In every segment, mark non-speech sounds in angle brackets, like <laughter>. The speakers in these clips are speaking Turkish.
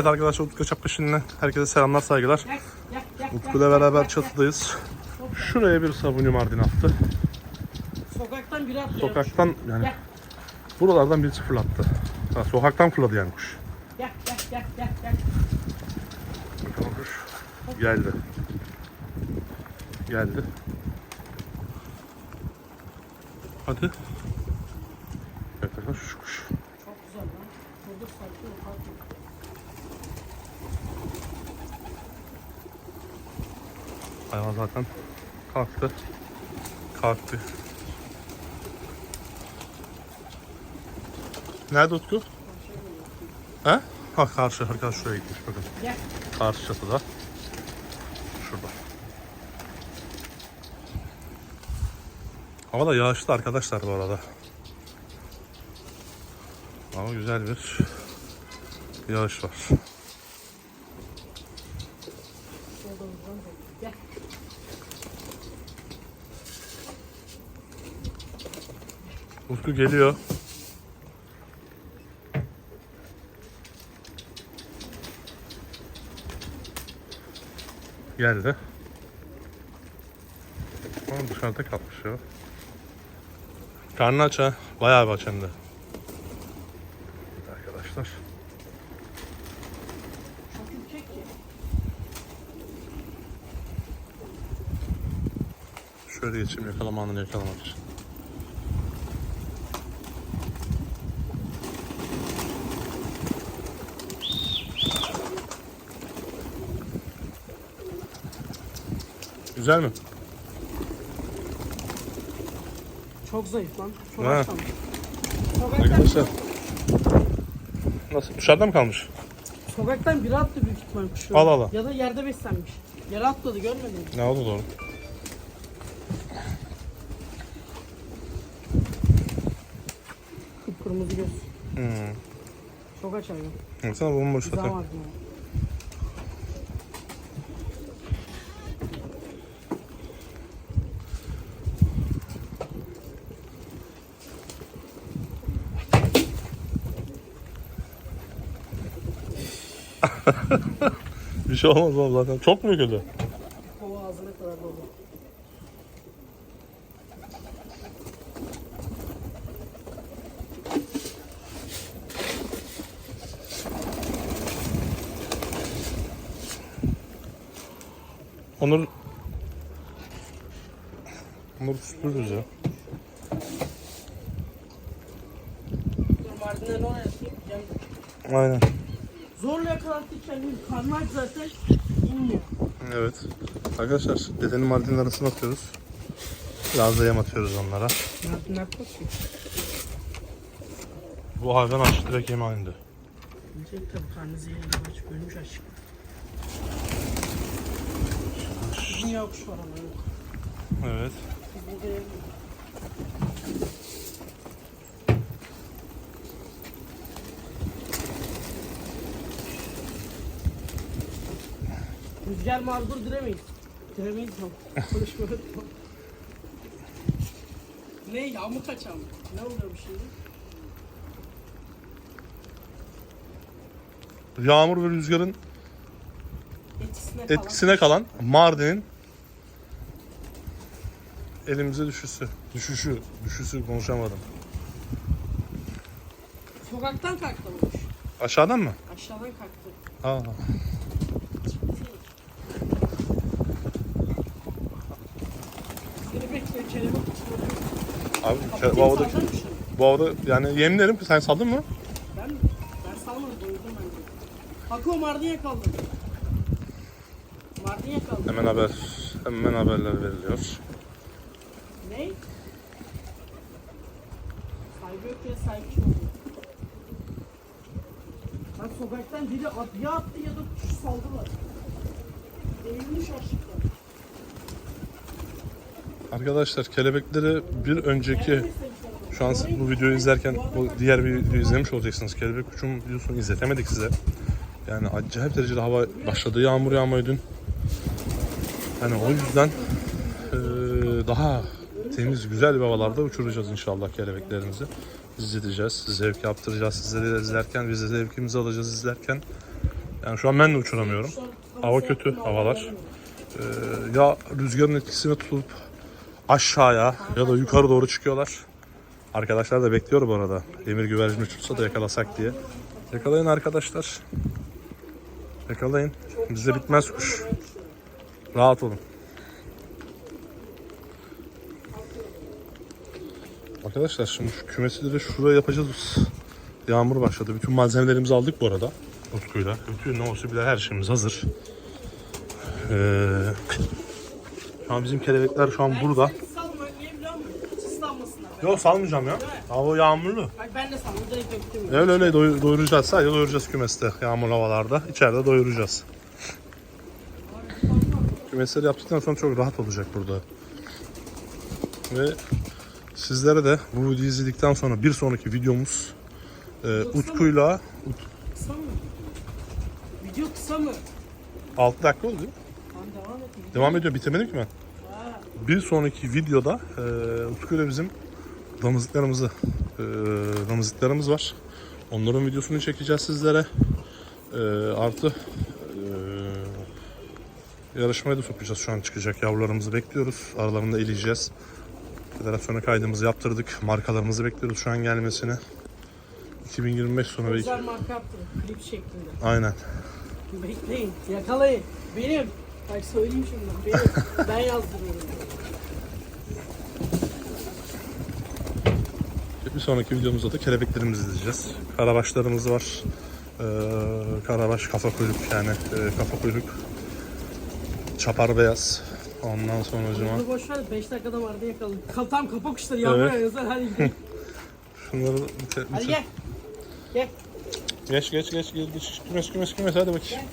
Evet arkadaşlar Utku Çapkışı'nın herkese selamlar saygılar. Utku ile beraber çatıdayız. Şuraya bir sabuni mardin attı. Sokaktan biri atlıyor. Sokaktan yani buralardan birisi fırlattı. Ha, sokaktan fırladı yani kuş. Gel gel gel gel gel. Bakalım kuş geldi. Geldi. Hadi. Yakala şu kuş. Çok güzel lan. Burada sakin sakin Hayvan zaten kalktı. Kalktı. Nerede Utku? He? Ha karşı arkadaş şuraya gitmiş bakın. Gel. Karşı çatıda. Şurada. Hava da yağışlı arkadaşlar bu arada. Ama güzel bir yağış var. Solda buradan da. Gel. Utku geliyor. Geldi. Ama dışarıda kalmış ya. Karnı aç ha. Bayağı bir aç hem de. Arkadaşlar. Şöyle geçeyim yakalama anını yakalamak için. Güzel mi? Çok zayıf lan. Çok Ha. Sokaktan, Arkadaşlar. Nasıl? Dışarıda mı kalmış? sokaktan biri attı büyük ihtimal kuşu. Al, al, al. Ya da yerde beslenmiş. Yere atladı görmedin mi? Ne oldu doğru? Kırmızı göz. Hmm. Çok aç hayvan. Baksana bomboş zaten. vardı ya. <laughs> Bir şey olmaz oğlum zaten. Çok mu ağzına kadar dolu. Onur Onur süpürürüz ya. Dur. Aynen. Zorla yakalattı kendini. Aç zaten. İnmiyor. Evet. Arkadaşlar dedenin mardinin arasına atıyoruz. Biraz da yem atıyoruz onlara. Mardinler koşuyor. Bu hayvan aç direkt yem halinde. Yiyecek tabii karnı zehirli aç. Ölmüş aşk. Dünya kuş var ama. evet. Evet. Biz Rüzgar mağdur diremeyiz. Diremeyiz tam. Konuşmadık tam. Ne yağmur kaçan mı? Ne oluyormuş şimdi? Yağmur ve rüzgarın Etkisine etkisine kalan Mardin'in elimize düşüşü. Düşüşü. Düşüşü konuşamadım. Sokaktan kalktı bu kuş. Aşağıdan mı? Aşağıdan kalktı. Aa. Seni bekliyor kelebek uçuyor. Abi Kapatayım, bu havada, bu havada yani yeminlerim ki sen saldın mı? Ben ben salmadım doyurdum bence. Hako Mardin yakaladı. Mardin yakaladı. Hemen haber, hemen haberler veriliyor. Ne? Sahibi yok ya kim oluyor? Lan sokaktan biri at, ya attı ya da kuş saldılar. Eğilmiş Arkadaşlar kelebekleri bir önceki şu an bu videoyu izlerken bu diğer videoyu izlemiş olacaksınız. Kelebek uçum videosunu izletemedik size. Yani acayip derecede hava başladı. Yağmur yağmaya dün. Yani o yüzden eee, daha temiz, güzel bir havalarda uçuracağız inşallah kelebeklerimizi. İzleteceğiz, zevk yaptıracağız sizlere izlerken. Biz de zevkimizi alacağız izlerken. Yani şu an ben de uçuramıyorum. Hava kötü, havalar. Ee, ya rüzgarın etkisine tutulup aşağıya ya da yukarı doğru çıkıyorlar. Arkadaşlar da bekliyor bu arada. Emir güvercin uçursa da yakalasak diye. Yakalayın arkadaşlar. Yakalayın. Bize bitmez kuş. Rahat olun. Arkadaşlar şimdi şu kümesi de şuraya yapacağız. Yağmur başladı. Bütün malzemelerimizi aldık bu arada. Utku'yla. Bütün ne olsa bile her şeyimiz hazır. Ee, şu an bizim kelebekler şu an burada. Salma niye biliyor musun? Hiç ıslanmasınlar. Yok salmayacağım ya. Hava yağmurlu. Bak ben de saldım direkt döktüm. Öyle öyle doy- doyuracağız. Sadece doyuracağız kümeste yağmurlu havalarda. İçeride doyuracağız. Kümesleri yaptıktan sonra çok rahat olacak burada. Ve sizlere de bu videoyu izledikten sonra bir sonraki videomuz e, Utku'yla Kısa mı? Video kısa mı? 6 dakika oldu değil mi? Devam et. Devam ediyor. Bitirmedim ki ben. Bir sonraki videoda e, Utku'yla bizim damızlıklarımızı e, damızlıklarımız var. Onların videosunu çekeceğiz sizlere. E, artı e, yarışmaya da sokacağız. Şu an çıkacak yavrularımızı bekliyoruz. Aralarında eleyeceğiz. Federasyona kaydımızı yaptırdık. Markalarımızı bekliyoruz şu an gelmesini. 2025 sonu belki. Özel marka yaptım. Klip şeklinde. Aynen. Bekleyin. Yakalayın. Benim. Bak söyleyeyim şimdi. Benim. ben yazdırıyorum. Bir sonraki videomuzda da kelebeklerimizi izleyeceğiz. Karabaşlarımız var. Ee, karabaş kafa kuyruk yani e, kafa kuyruk. Çapar beyaz. Ondan sonra cuma. Bunu boş ver. 5 dakikada vardı yakaladım. Ka- Tam kapak kuşları yağmur Evet. yazar. Hadi gidelim. <laughs> Şunları bir te- bir Hadi gel. Gel. geç geç geç geç geç kümes kümes kümes hadi bakayım.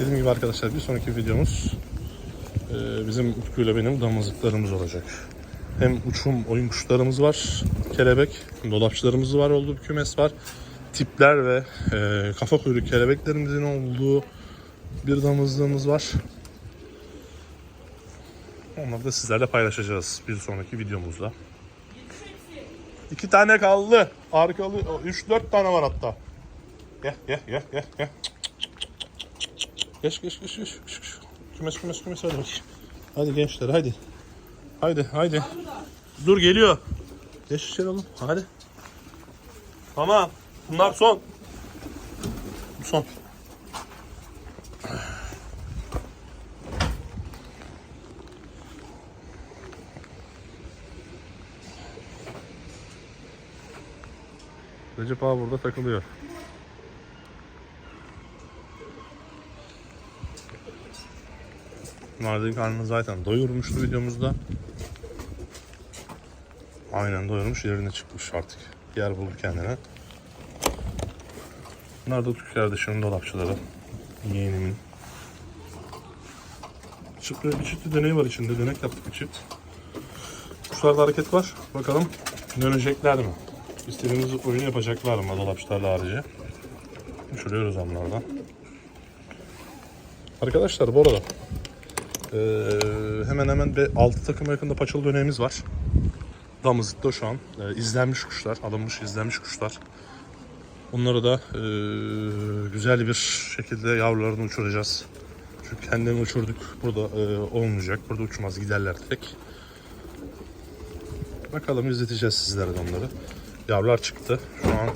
Dediğim gibi arkadaşlar bir sonraki videomuz e, bizim Utku'yla benim damızlıklarımız olacak. Hem uçum oyun kuşlarımız var, kelebek, dolapçılarımız var olduğu bir kümes var. Tipler ve e, kafa kuyruk kelebeklerimizin olduğu bir damızlığımız var. Onları da sizlerle paylaşacağız bir sonraki videomuzda. İki tane kaldı. Arkalı, üç dört tane var hatta. Gel gel gel gel gel. Geç geç geç geç. Kümes kümes kümes hadi bakayım. Hadi gençler hadi. Haydi haydi. Dur geliyor. Geç içeri oğlum hadi. Tamam. Bunlar son. Bu son. Recep abi burada takılıyor. Mardin karnını zaten doyurmuştu videomuzda. Aynen doyurmuş yerine çıkmış artık. Yer buldu kendine. Bunlar da Utku kardeşimin dolapçıları. Yeğenimin. Çift, bir çift deneyi var içinde. Dönek yaptık bir çift. Kuşlarda hareket var. Bakalım dönecekler mi? İstediğimiz oyunu yapacaklar mı dolapçılarla harici? Uçuruyoruz onlardan. Arkadaşlar bu arada eee, hemen hemen bir 6 takıma yakında paçalı dönemimiz var. Damızlıkta şu an eee, izlenmiş kuşlar, alınmış izlenmiş kuşlar. Onları da eee, güzel bir şekilde yavrularını uçuracağız. Çünkü kendini uçurduk. Burada eee, olmayacak. Burada uçmaz giderler tek. Bakalım izleteceğiz sizlere de onları. Yavrular çıktı. Şu an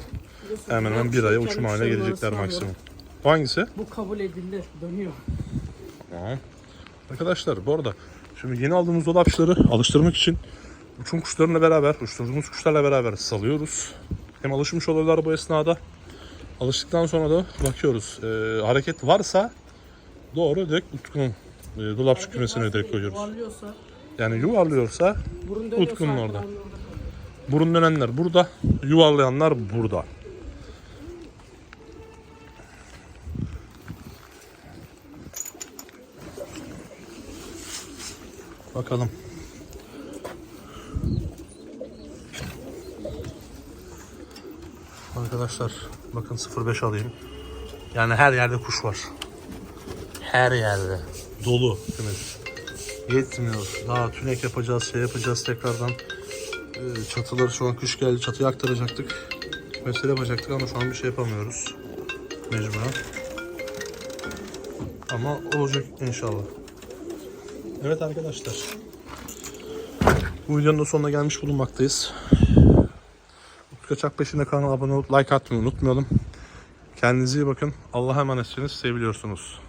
hemen hemen bir aya uçum haline gelecekler maksimum. Bu hangisi? Bu kabul edildi. Dönüyor. Tamam. Arkadaşlar bu arada şimdi yeni aldığımız dolapçıları alıştırmak için uçum kuşlarıyla beraber, uçturduğumuz kuşlarla beraber salıyoruz. Hem alışmış oluyorlar bu esnada. Alıştıktan sonra da bakıyoruz. Ee, hareket varsa doğru direkt Utku'nun e, dolapçı kümesine direkt koyuyoruz. Yuvarlıyorsa, Yani yuvarlıyorsa burun dönüyorsa Utku'nun orada. burun dönenler burada, yuvarlayanlar burada. Bakalım. Arkadaşlar bakın 05 alayım. Yani her yerde kuş var. Her yerde. Dolu. Kümes. Yetmiyor. Daha tünek yapacağız, şey yapacağız tekrardan. Ee, çatıları şu an kış geldi. Çatıya aktaracaktık. Kümesleri yapacaktık ama şu an bir şey yapamıyoruz. Mecburen. Ama olacak inşallah. Evet arkadaşlar. Bu videonun da sonuna gelmiş bulunmaktayız. Kaçak peşinde kanala abone olup like atmayı unutmayalım. Kendinize iyi bakın. Allah'a emanetsiniz. Seviliyorsunuz.